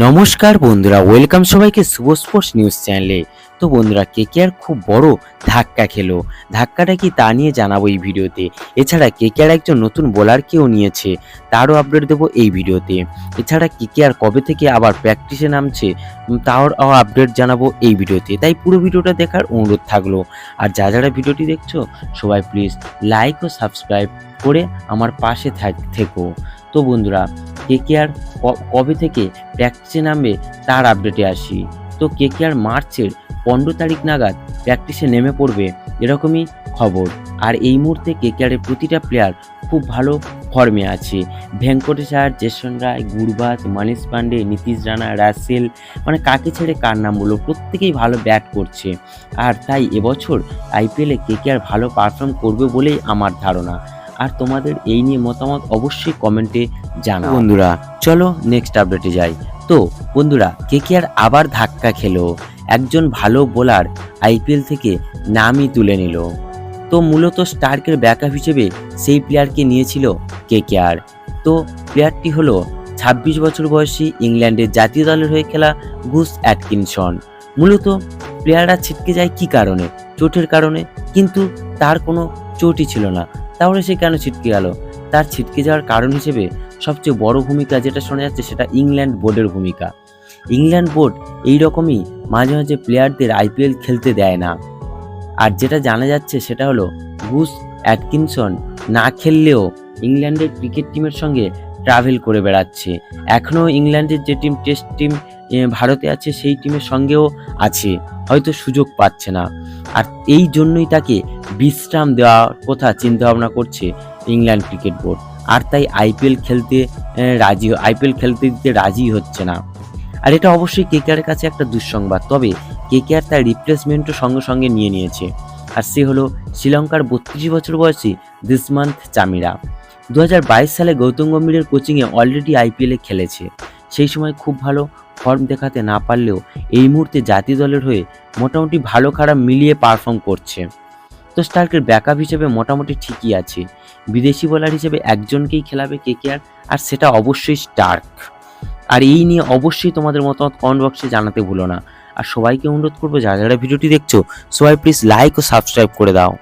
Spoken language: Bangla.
নমস্কার বন্ধুরা ওয়েলকাম সবাইকে শুভ স্পোর্টস নিউজ চ্যানেলে তো বন্ধুরা, কে কে আর খুব বড় ধাক্কা খেলো? ধাক্কাটা কি তা নিয়ে জানাব এই ভিডিওতে। এছাড়া কে কে আর একজন নতুন বোলারকেও নিয়েছে, তারও আপডেট দেবো এই ভিডিওতে। এছাড়া কে কে আর কবে থেকে আবার প্র্যাকটিসে নামছে তার আপডেট জানাব এই ভিডিওতে। তাই পুরো ভিডিওটা দেখার অনুরোধ থাকল। আর যা যারা ভিডিওটি দেখছ, সবাই প্লিজ লাইক ও সাবস্ক্রাইব করে আমার পাশে থেকো। তো বন্ধুরা কে কে আর কবে থেকে প্র্যাকটিসে নামবে তার আপডেটে আসি। তো কে কে আর মার্চের পনেরো তারিখ নাগাদ প্র্যাকটিসে নেমে পড়বে এরকমই খবর। আর এই মুহূর্তে কে কে আরের প্রতিটা প্লেয়ার খুব ভালো ফর্মে আছে। Venkatesh Iyer Jason Roy, Gurbaz, Manish Pandey, Nitish Rana, Russell মানে কাকে ছেড়ে কার নাম বলব, প্রত্যেকেই ভালো ব্যাট করছে। আর তাই এবছর আইপিএলে কে কে আর ভালো পারফর্ম করবে বলেই আমার ধারণা। আর তোমাদের এই নিয়ে মতামত অবশ্যই কমেন্টে জানাও। বন্ধুরা, চলো নেক্সট আপডেটে যাই। তো, বন্ধুরা, কে কে আর আবার ধাক্কা খেলো? একজন ভালো বোলার আইপিএল থেকে নামই তুলে নিল। তো, মূলত স্টার্কের ব্যাকআপ হিসেবে সেই প্লেয়ারকে নিয়েছিল কে কে আর। তো প্লেয়ারটি হলো ছাব্বিশ বছর বয়সী ইংল্যান্ডের জাতীয় দলের হয়ে খেলা গুস অ্যাটকিনসন। মূলত প্লেয়াররা ছিটকে যায় কি কারণে? চোটের কারণে, কিন্তু তার কোনো চোটই ছিল না। তাহলে সে কেন ছিটকে গেল? তার ছিটকে যাওয়ার কারণ হিসেবে সবচেয়ে বড় ভূমিকা যেটা শোনা যাচ্ছে সেটা ইংল্যান্ড বোর্ডের ভূমিকা। ইংল্যান্ড বোর্ড এই রকমই মাঝে মাঝে প্লেয়ারদের আইপিএল খেলতে দেয় না। আর যেটা জানা যাচ্ছে সেটা হলো বুস অ্যাটকিনসন না খেললেও ইংল্যান্ডের ক্রিকেট টিমের সঙ্গে ট্রাভেল করে বেড়াচ্ছে। এখনও ইংল্যান্ডের যে টিম, টেস্ট টিম ভারতে আছে, সেই টিমের সঙ্গেও আছে। হয়তো সুযোগ পাচ্ছে না। আর এই জন্যই তাকে বিশ্রাম দেওয়ার কথা চিন্তা ভাবনা করছে ইংল্যান্ড ক্রিকেট বোর্ড। আর তাই আইপিএল খেলতে রাজি, আইপিএল খেলতে দিতে রাজি হচ্ছে না। আর এটা অবশ্যই কেকেআরের কাছে একটা দুঃসংবাদ। তবে কেকেআর তার রিপ্লেসমেন্টও সঙ্গে সঙ্গে নিয়ে নিয়েছে। আর সে হলো শ্রীলঙ্কার বত্রিশ বছর বয়সী দিসমান্থ চামিরা। দু হাজার বাইশ সালে গৌতম গম্ভীরের কোচিংয়ে অলরেডি আইপিএলে খেলেছে। সেই সময় খুব ভালো ফর্ম দেখাতে না পারলেও এই মুহূর্তে জাতীয় দলের হয়ে মোটামুটি ভালো খারাপ মিলিয়ে পারফর্ম করছে। তো স্টার্কের ব্যাকআপ হিসেবে মোটামুটি ঠিকই আছে। বিদেশি বোলার হিসেবে একজনকেই খেলাবে কেকেআর আর? সেটা অবশ্যই স্টার্ক আর এই নিয়ে অবশ্যই তোমাদের মতামত কমেন্ট বক্সে জানাতে ভুলো না। আর সবাইকে অনুরোধ করব, যারা যারা ভিডিওটি দেখছ, সবাই প্লিজ লাইক ও সাবস্ক্রাইব করে দাও।